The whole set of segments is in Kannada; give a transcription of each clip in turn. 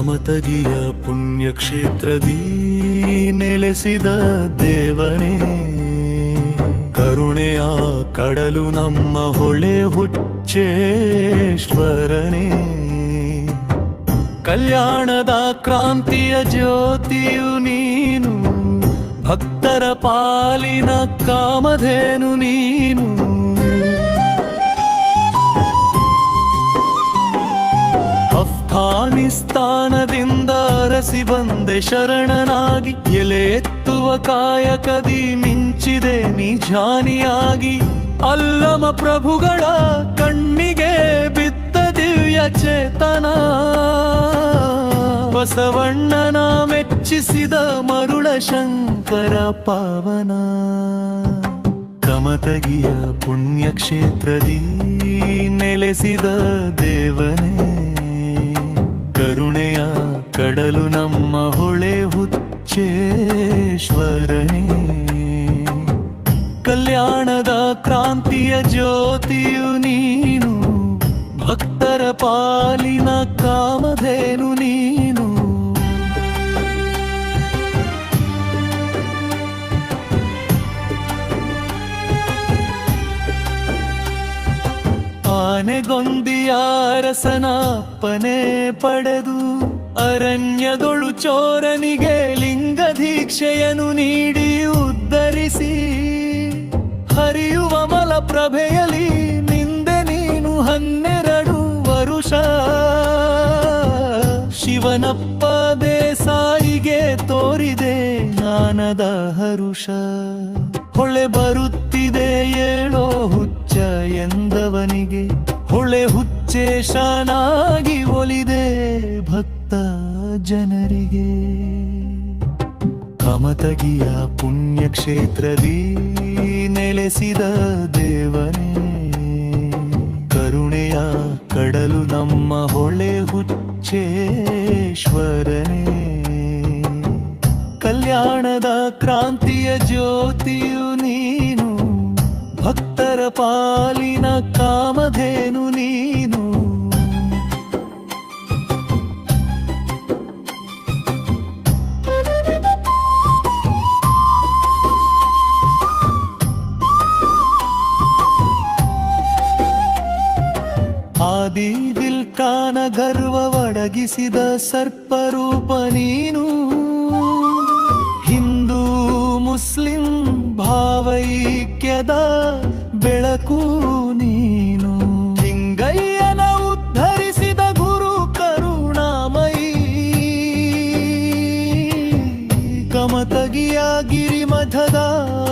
ಕಮತಗಿಯ ಪುಣ್ಯಕ್ಷೇತ್ರದಿ ನೆಲೆಸಿದ ದೇವನೇ. ಕರುಣೆಯ ಕಡಲು ನಮ್ಮ ಹೊಳೆ ಹುಚ್ಚೇಶ್ವರನೇ. ಕಲ್ಯಾಣದ ಕ್ರಾಂತಿಯ ಜ್ಯೋತಿಯು ನೀನು, ಭಕ್ತರ ಪಾಲಿನ ಕಾಮಧೇನು ನೀನು. ಅಫ್ಘಾನಿಸ್ತಾನದಿಂದ ಅರಸಿ ಬಂದೆ ಶರಣನಾಗಿ. ಎಲೆ ಎತ್ತುವ ಕಾಯಕದಿ ಮಿಂಚಿದೆ ನಿಜಾನಿಯಾಗಿ. ಅಲ್ಲಮ ಪ್ರಭುಗಳ ಕಣ್ಣಿಗೆ ಬಿತ್ತ ದಿವ್ಯ ಚೇತನ. ಬಸವಣ್ಣನ ಮೆಚ್ಚಿಸಿದ ಮರುಳ ಶಂಕರ ಪಾವನ. ಕಮತಗಿಯ ಪುಣ್ಯಕ್ಷೇತ್ರದಿ ನೆಲೆಸಿದ ದೇವನೇ. ಕರುಣೆಯ ಕಡಲು ನಮ್ಮ ಹೊಳೆ ಹುಚ್ಚೇಶ್ವರನೇ. ಕಲ್ಯಾಣದ ಕ್ರಾಂತಿಯ ಜ್ಯೋತಿಯು ನೀನು ಭಕ್ತರ ಪಾಲಿನ ಕಾಮಧೇನು ಆನೆಗೊಂದಿಯ ಅರಸನ ಪಡೆದು ಅರಣ್ಯದೊಳು ಚೋರನಿಗೆ ಲಿಂಗ ದೀಕ್ಷೆಯನ್ನು ನೀಡಿ ಉದ್ಧರಿಸಿ, ಹರಿಯುವ ಮಲಪ್ರಭೆಯಲಿ ನಿಂದೆ ನೀನು ಹನ್ನೆರಡು ವರುಷ. ಶಿವನಪ್ಪ ದೇಸಾಯಿಗೆ ತೋರಿದೆ ಜ್ಞಾನದ ಹರುಷ. ಹೊಳೆ ಬರುತ್ತಿದೆ ಏಳೋ ಹುಚ್ಚ ಎಂದವನಿಗೆ ಹೊಳೆ ಹುಚ್ಚೇಶನಾಗಿ ಒಲಿದೆ ಭಕ್ತ ಜನರಿಗೆ. ಕಮತಗಿಯ ಪುಣ್ಯಕ್ಷೇತ್ರದಿ ನೆಲೆಸಿದ ದೇವನೇ, ಕರುಣೆಯ ಕಡಲು ನಮ್ಮ ಹೊಳೆ ಹುಚ್ಚೇಶ್ವರನೇ. ಕಲ್ಯಾಣದ ಕ್ರಾಂತಿಯ ಜ್ಯೋತಿಯು ನೀನು ಭಕ್ತರ ಪಾಲಿನ ಕಾಮಧೇನು ನೀನು. ಆದಿ ವಿಲ್ಕಾನ ಗರ್ವವಡಗಿಸಿದ ಸರ್ಪರೂಪ ನೀನು. ಮುಸ್ಲಿಂ ಭಾವೈಕ್ಯದ ಬೆಳಕು ನೀನು. ಲಿಂಗಯ್ಯನ ಉದ್ಧರಿಸಿದ ಗುರು ಕರುಣಾಮಯಿ. ಕಮತಗಿಯ ಗಿರಿಮಠದ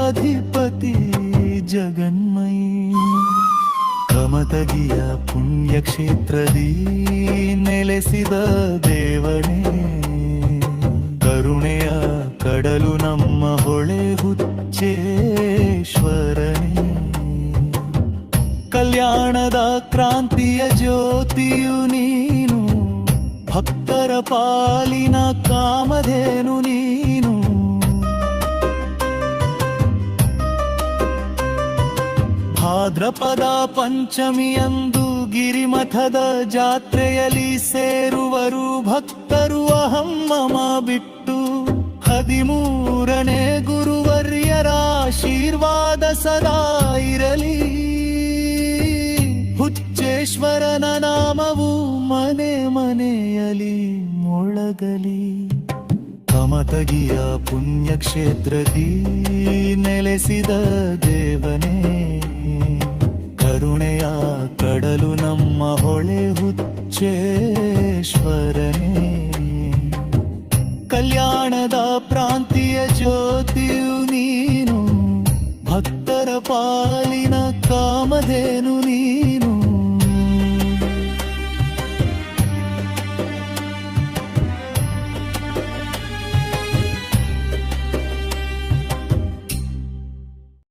ಅಧಿಪತಿ ಜಗನ್ಮಯಿ. ಕಮತಗಿಯ ಪುಣ್ಯಕ್ಷೇತ್ರದಿ ನೆಲೆಸಿದ ದೇವನೇ. ಕರುಣೆಯ ಜ್ಯೋತಿಯು ನೀನು, ಭಕ್ತರ ಪಾಲಿನ ಕಾಮಧೇನು ನೀನು. ಭಾದ್ರಪದ ಪಂಚಮಿಯಂದು ಗಿರಿಮಠದ ಜಾತ್ರೆಯಲ್ಲಿ ಸೇರುವರು ಭಕ್ತರು ಅಹಮ್ಮಮ ಬಿಟ್ಟು ಹದಿಮೂರನೇ ಗುರುವರ್ಯರ ಆಶೀರ್ವಾದ ಸದಾ ಇರಲಿ. ಮನೆ ಮನೆಯಲಿ ಮೊಳಗಲಿ. ಕಮತಗಿಯ ಪುಣ್ಯಕ್ಷೇತ್ರದಿ ನೆಲೆಸಿದ ದೇವನೇ. ಕರುಣೆಯ ಕಡಲು ನಮ್ಮ ಹೊಳೆ ಹುಚ್ಚೇಶ್ವರನೇ. ಕಲ್ಯಾಣದ ಪ್ರಾಂತೀಯ ಜ್ಯೋತಿಯು ನೀನು. ಭಕ್ತರ ಪಾಲಿನ ಕಾಮಧೇನು